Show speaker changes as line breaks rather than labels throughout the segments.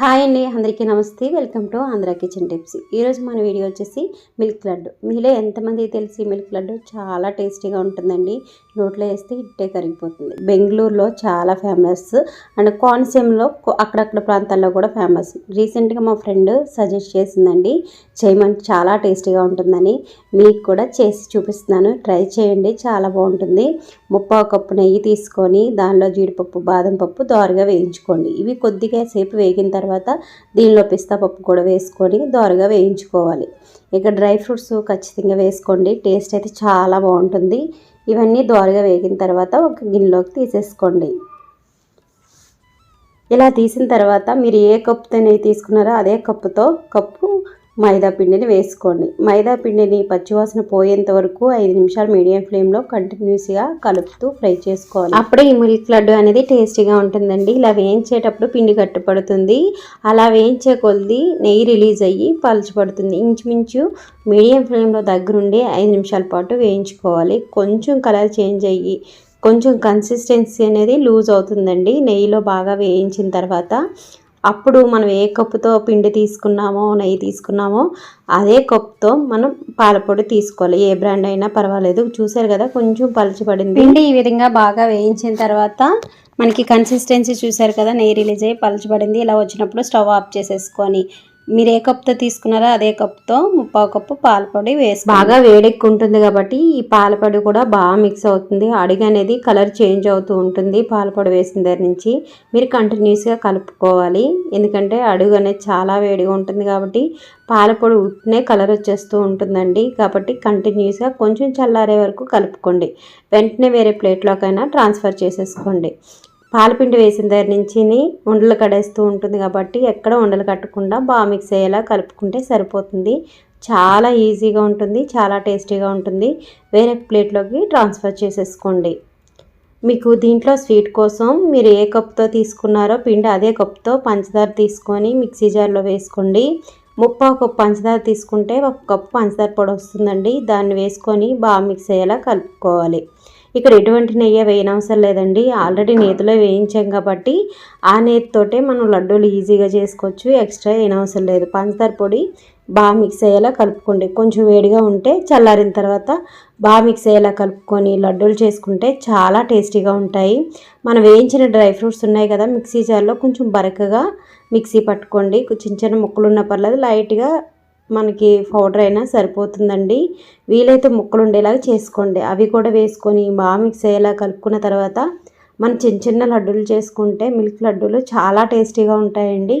Hi అండి అందరికీ నమస్తే. Welcome to Andhra kitchen tips. ఈరోజు మన వీడియో వచ్చేసి మిల్క్ లడ్డు. మీలో ఎంతమంది తెలిసి మిల్క్ లడ్డు చాలా టేస్టీగా ఉంటుందండి. నోట్లో వేస్తే ఇట్టే కరిగిపోతుంది. బెంగళూరులో చాలా ఫేమస్ అండ్ కోనసీమలో అక్కడక్కడ ప్రాంతాల్లో కూడా ఫేమస్. రీసెంట్గా మా ఫ్రెండ్ సజెస్ట్ చేసిందండి చేయమని చాలా టేస్టీగా ఉంటుందని మీకు కూడా చేసి చూపిస్తున్నాను. ట్రై చేయండి చాలా బాగుంటుంది. ముప్పావు కప్పు నెయ్యి తీసుకొని దానిలో జీడిపప్పు బాదం పప్పు దోరగా వేయించుకోండి. ఇవి కొద్దిగా సేపు వేగిన తర్వాత దీనిలో పిస్తా పప్పు కూడా వేసుకొని దోరగా వేయించుకోవాలి. ఇక డ్రై ఫ్రూట్స్ ఖచ్చితంగా వేసుకోండి టేస్ట్ అయితే చాలా బాగుంటుంది. ఇవన్నీ దోరగా వేగిన తర్వాత ఒక గిన్నెలోకి తీసేసుకోండి. ఇలా తీసిన తర్వాత మీరు ఏ కప్పుతో నెయ్యి తీసుకున్నారో అదే కప్పుతో కప్పు మైదా పిండిని వేసుకోండి. మైదా పిండిని పచ్చివాసన పోయేంత వరకు ఐదు నిమిషాలు మీడియం ఫ్లేమ్లో కంటిన్యూస్గా కలుపుతూ ఫ్రై చేసుకోవాలి. అప్పుడే ఈ మిల్క్ లడ్డు అనేది టేస్టీగా ఉంటుందండి. ఇలా వేయించేటప్పుడు పిండి కట్టుపడుతుంది. అలా వేయించే కొద్ది నెయ్యి రిలీజ్ అయ్యి పలుచబడుతుంది. ఇంచుమించు మీడియం ఫ్లేమ్లో దగ్గరుండి ఐదు నిమిషాల పాటు వేయించుకోవాలి. కొంచెం కలర్ చేంజ్ అయ్యి కొంచెం కన్సిస్టెన్సీ అనేది లూజ్ అవుతుందండి. నెయ్యిలో బాగా వేయించిన తర్వాత అప్పుడు మనం ఏ కప్పుతో పిండి తీసుకున్నామో నెయ్యి తీసుకున్నామో అదే కప్పుతో మనం పాలపొడి తీసుకోవాలి. ఏ బ్రాండ్ అయినా పర్వాలేదు. చూసారు కదా కొంచెం పలచబడింది పిండి ఈ విధంగా బాగా వేయించిన తర్వాత మనకి కన్సిస్టెన్సీ చూసారు కదా నెయ్యి రిలీజ్ అయ్యి పలచబడింది ఇలా వచ్చినప్పుడు స్టవ్ ఆఫ్ చేసేసుకొని మీరు ఏ కప్తో తీసుకున్నారో అదే కప్తో ముప్పావు కప్పు పాలపొడి వేసి బాగా వేడెక్కు ఉంటుంది కాబట్టి ఈ పాలపొడి కూడా బాగా మిక్స్ అవుతుంది. అడిగి అనేది కలర్ చేంజ్ అవుతూ ఉంటుంది పాలపొడి వేసిన దగ్గర నుంచి. మీరు కంటిన్యూస్గా కలుపుకోవాలి. ఎందుకంటే అడుగు అనేది చాలా వేడిగా ఉంటుంది కాబట్టి పాలపొడి ఉట్టినే కలర్ వచ్చేస్తూ ఉంటుందండి. కాబట్టి కంటిన్యూస్గా కొంచెం చల్లారే వరకు కలుపుకోండి. వెంటనే వేరే ప్లేట్లోకైనా ట్రాన్స్ఫర్ చేసేసుకోండి. పాలపిండి వేసిన దగ్గర నుంచి ఉండలు కడేస్తూ ఉంటుంది కాబట్టి ఎక్కడ ఉండలు కట్టకుండా బాగా మిక్స్ అయ్యేలా కలుపుకుంటే సరిపోతుంది. చాలా ఈజీగా ఉంటుంది చాలా టేస్టీగా ఉంటుంది. వేరే ప్లేట్లోకి ట్రాన్స్ఫర్ చేసేసుకోండి. మీకు దీంట్లో స్వీట్ కోసం మీరు ఏ కప్తో తీసుకున్నారో పిండి అదే కప్తో పంచదార తీసుకొని మిక్సీ జార్లో వేసుకోండి. ముప్పావు కప్పు పంచదార తీసుకుంటే ఒక కప్పు పంచదార పొడి వస్తుందండి. దాన్ని వేసుకొని బాగా మిక్స్ అయ్యేలా కలుపుకోవాలి. ఇక్కడ ఎటువంటి నెయ్యి వేయనవసరం లేదండి. ఆల్రెడీ నేతిలో వేయించాం కాబట్టి ఆ నేతితోటే మనం లడ్డూలు ఈజీగా చేసుకోవచ్చు. ఎక్స్ట్రా వేయనవసరం లేదు. పంచదార పొడి బాగా మిక్స్ అయ్యేలా కలుపుకోండి. కొంచెం వేడిగా ఉంటే చల్లారిన తర్వాత బాగా మిక్స్ అయ్యేలా కలుపుకొని లడ్డూలు చేసుకుంటే చాలా టేస్టీగా ఉంటాయి. మనం వేయించిన డ్రై ఫ్రూట్స్ ఉన్నాయి కదా మిక్సీ జార్లో కొంచెం బరకగా మిక్సీ పట్టుకోండి. చిన్న చిన్న ముక్కలు ఉన్న పర్లేదు లైట్గా మనకి పౌడర్ అయినా సరిపోతుందండి. వీలైతే ముక్కలు ఉండేలాగా చేసుకోండి. అవి కూడా వేసుకొని బాగా మిక్స్ అయ్యేలా కలుపుకున్న తర్వాత మనం చిన్న చిన్న లడ్డూలు చేసుకుంటే మిల్క్ లడ్డూలు చాలా టేస్టీగా ఉంటాయండి.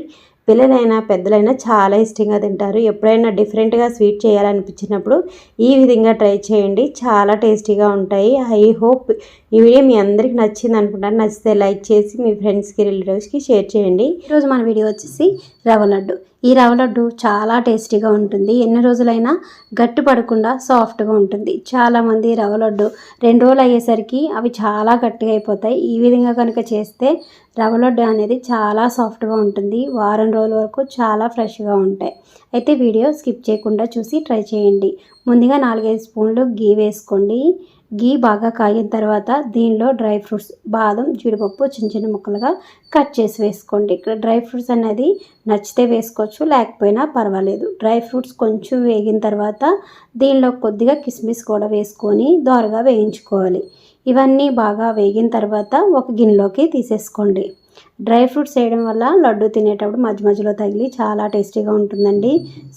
పిల్లలైనా పెద్దలైనా చాలా ఇష్టంగా తింటారు. ఎప్పుడైనా డిఫరెంట్గా స్వీట్ చేయాలనిపించినప్పుడు ఈ విధంగా ట్రై చేయండి. చాలా టేస్టీగా ఉంటాయి. ఐ హోప్ ఈ వీడియో మీ అందరికి నచ్చింది అనుకుంటాను. నచ్చితే లైక్ చేసి మీ ఫ్రెండ్స్కి రిలేటివ్స్కి షేర్ చేయండి. ఈరోజు మన వీడియో వచ్చేసి రవ్వ లడ్డు. ఈ రవ్వ లడ్డు చాలా టేస్టీగా ఉంటుంది. ఎన్ని రోజులైనా గట్టి పడకుండా సాఫ్ట్గా ఉంటుంది. చాలామంది రవ్వ లడ్డు రెండు రోజులు అయ్యేసరికి అవి చాలా గట్టిగా అయిపోతాయి. ఈ విధంగా కనుక చేస్తే రవ్వ లడ్డు అనేది చాలా సాఫ్ట్గా ఉంటుంది. వారం రోజుల వరకు చాలా ఫ్రెష్గా ఉంటాయి. అయితే వీడియో స్కిప్ చేయకుండా చూసి ట్రై చేయండి. ముందుగా నాలుగైదు స్పూన్లు గీ వేసుకోండి. గీ బాగా కాగిన తర్వాత దీనిలో డ్రై ఫ్రూట్స్ బాదం జీడిపప్పు చిన్న చిన్న ముక్కలుగా కట్ చేసి వేసుకోండి. ఇక్కడ డ్రై ఫ్రూట్స్ అనేది నచ్చితే వేసుకోవచ్చు లేకపోయినా పర్వాలేదు. డ్రై ఫ్రూట్స్ కొంచెం వేగిన తర్వాత దీనిలో కొద్దిగా కిస్మిస్ కూడా వేసుకొని దోరగా వేయించుకోవాలి. ఇవన్నీ బాగా వేగిన తర్వాత ఒక గిన్నెలోకి తీసేసుకోండి. డ్రై ఫ్రూట్స్ వేయడం వల్ల లడ్డు తినేటప్పుడు మధ్య మధ్యలో తగిలి చాలా టేస్టీగా ఉంటుందండి.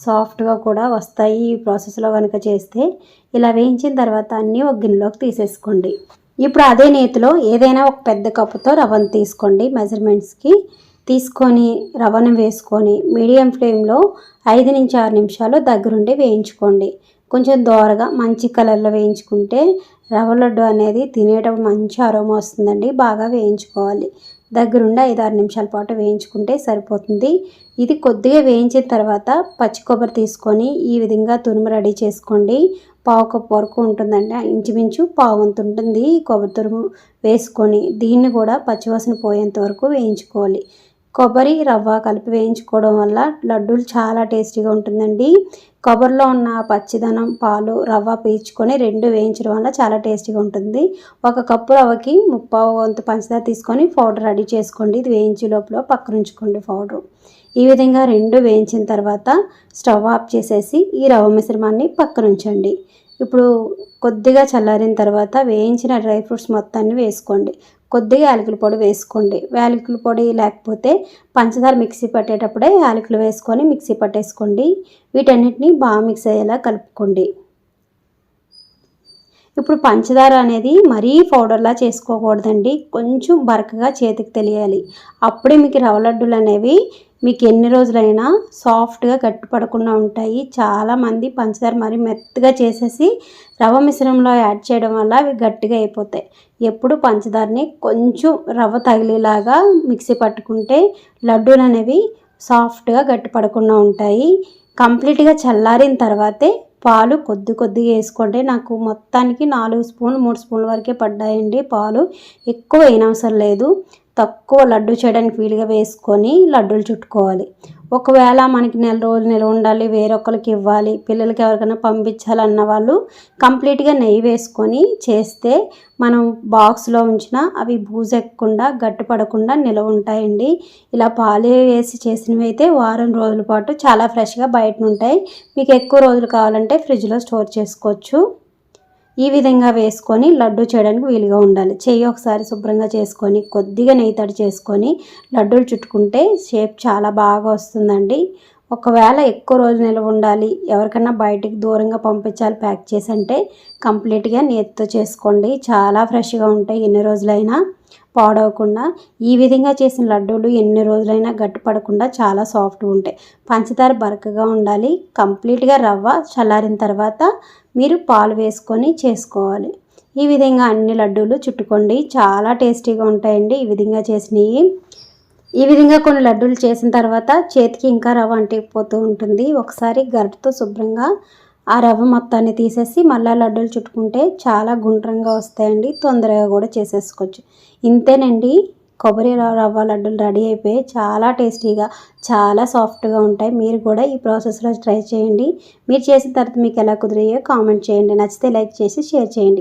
సాఫ్ట్గా కూడా వస్తాయి ఈ ప్రాసెస్లో కనుక చేస్తే. ఇలా వేయించిన తర్వాత అన్నీ ఒక గిన్నెలోకి తీసేసుకోండి. ఇప్పుడు అదే నేతిలో ఏదైనా ఒక పెద్ద కప్పుతో రవ్వను తీసుకోండి. మెజర్మెంట్స్కి తీసుకొని రవ్వను వేసుకొని మీడియం ఫ్లేమ్లో ఐదు నుంచి ఆరు నిమిషాలు దగ్గరుండి వేయించుకోండి. కొంచెం దోరగా మంచి కలర్లో వేయించుకుంటే రవ్వ లడ్డు అనేది తినేటప్పుడు మంచి అరోమా వస్తుందండి. బాగా వేయించుకోవాలి. దగ్గరుండి ఐదు ఆరు నిమిషాల పాటు వేయించుకుంటే సరిపోతుంది. ఇది కొద్దిగా వేయించిన తర్వాత పచ్చి కొబ్బరి తీసుకొని ఈ విధంగా తురుము రెడీ చేసుకోండి. పావు కప్పు వరకు ఉంటుందండి. ఇంచుమించు పావు ఉంటుంది కొబ్బరి తురుము వేసుకొని. దీన్ని కూడా పచ్చివాసన పోయేంత వరకు వేయించుకోవాలి. కొబ్బరి రవ్వ కలిపి వేయించుకోవడం వల్ల లడ్డూలు చాలా టేస్టీగా ఉంటుందండి. కొబ్బరిలో ఉన్న పచ్చిదనం పాలు రవ్వ పీల్చుకొని రెండు వేయించడం వల్ల చాలా టేస్టీగా ఉంటుంది. ఒక కప్పు రవ్వకి ముప్పావు వంతు పంచదార తీసుకొని పౌడర్ రెడీ చేసుకోండి. ఇది వేయించే లోపల పక్కన ఉంచుకోండి పౌడర్. ఈ విధంగా రెండు వేయించిన తర్వాత స్టవ్ ఆఫ్ చేసేసి ఈ రవ్వ మిశ్రమాన్ని పక్కన ఉంచండి ఇప్పుడు కొద్దిగా చల్లారిన తర్వాత వేయించిన డ్రై ఫ్రూట్స్ మొత్తాన్ని వేసుకోండి. కొద్దిగా యాలకుల పొడి వేసుకోండి. యాలకుల పొడి లేకపోతే పంచదార మిక్సీ పట్టేటప్పుడే యాలకులు వేసుకొని మిక్సీ పట్టేసుకోండి. వీటన్నిటిని బాగా మిక్స్ అయ్యేలా కలుపుకోండి. ఇప్పుడు పంచదార అనేది మరీ పౌడర్లా చేసుకోకూడదండి. కొంచెం బరకగా చేతికి తెలియాలి. అప్పుడే మీకు రవ్వ లడ్డూలు అనేవి మీకు ఎన్ని రోజులైనా సాఫ్ట్గా గట్టిపడకుండా ఉంటాయి. చాలామంది పంచదార మరి మెత్తగా చేసేసి రవ్వ మిశ్రమంలో యాడ్ చేయడం వల్ల అవి గట్టిగా అయిపోతాయి. ఎప్పుడు పంచదారని కొంచెం రవ్వ తగిలేలాగా మిక్సీ పట్టుకుంటే లడ్డూలు అనేవి సాఫ్ట్గా గట్టిపడకుండా ఉంటాయి. కంప్లీట్గా చల్లారిన తర్వాతే పాలు కొద్ది కొద్దిగా వేసుకోండి. నాకు మొత్తానికి నాలుగు స్పూన్లు మూడు స్పూన్ల వరకే పడ్డాయండి పాలు. ఎక్కువ వేయనవసరం లేదు. తక్కువ లడ్డు చేయడానికి వీలుగా వేసుకొని లడ్డూలు చుట్టుకోవాలి. ఒకవేళ మనకి నెల రోజులు నిల్వ ఉండాలి వేరొకరికి ఇవ్వాలి పిల్లలకి ఎవరికైనా పంపించాలన్న వాళ్ళు కంప్లీట్గా నెయ్యి వేసుకొని చేస్తే మనం బాక్స్లో ఉంచిన అవి బూజెక్కకుండా గట్టిపడకుండా నిల్వ ఉంటాయండి. ఇలా పాలు వేసి చేసినవి అయితే వారం రోజుల పాటు చాలా ఫ్రెష్గా బయట ఉంటాయి మీకు ఎక్కువ రోజులు కావాలంటే ఫ్రిడ్జ్లో స్టోర్ చేసుకోవచ్చు. ఈ విధంగా వేసుకొని లడ్డు చేయడానికి వీలుగా ఉండాలి. చెయ్యి ఒకసారి శుభ్రంగా చేసుకొని కొద్దిగా నెయ్యి తడి చేసుకొని లడ్డూలు చుట్టుకుంటే షేప్ చాలా బాగా వస్తుందండి. ఒకవేళ ఎక్కువ రోజు నిల్వ ఉండాలి ఎవరికన్నా బయటికి దూరంగా పంపించాలి ప్యాక్ చేసి అంటే కంప్లీట్గా నేతితో చేసుకోండి. చాలా ఫ్రెష్గా ఉంటాయి ఎన్ని రోజులైనా. పాడవకుండా ఈ విధంగా చేసిన లడ్డూలు ఎన్ని రోజులైనా గట్టిపడకుండా చాలా సాఫ్ట్గా ఉంటాయి. పంచదార బరకగా ఉండాలి. కంప్లీట్గా రవ్వ చల్లారిన తర్వాత మీరు పాలు వేసుకొని చేసుకోవాలి. ఈ విధంగా అన్ని లడ్డూలు చుట్టుకోండి. చాలా టేస్టీగా ఉంటాయండి ఈ విధంగా చేసినవి. ఈ విధంగా కొన్ని లడ్డూలు చేసిన తర్వాత చేతికి ఇంకా రవ్వ అంటిపోతూ ఉంటుంది. ఒకసారి గరిటతో శుభ్రంగా ఆ రవ్వ మొత్తాన్ని తీసేసి మళ్ళీ లడ్డూలు చుట్టుకుంటే చాలా గుండ్రంగా వస్తాయండి. తొందరగా కూడా చేసేసుకోవచ్చు. ఇంతేనండి కొబ్బరి రవ్వ లడ్డూలు రెడీ అయిపోయి చాలా టేస్టీగా చాలా సాఫ్ట్గా ఉంటాయి. మీరు కూడా ఈ ప్రాసెస్లో ట్రై చేయండి. మీరు చేసిన తర్వాత మీకు ఎలా కుదిరాయో కామెంట్ చేయండి. నచ్చితే లైక్ చేసి షేర్ చేయండి.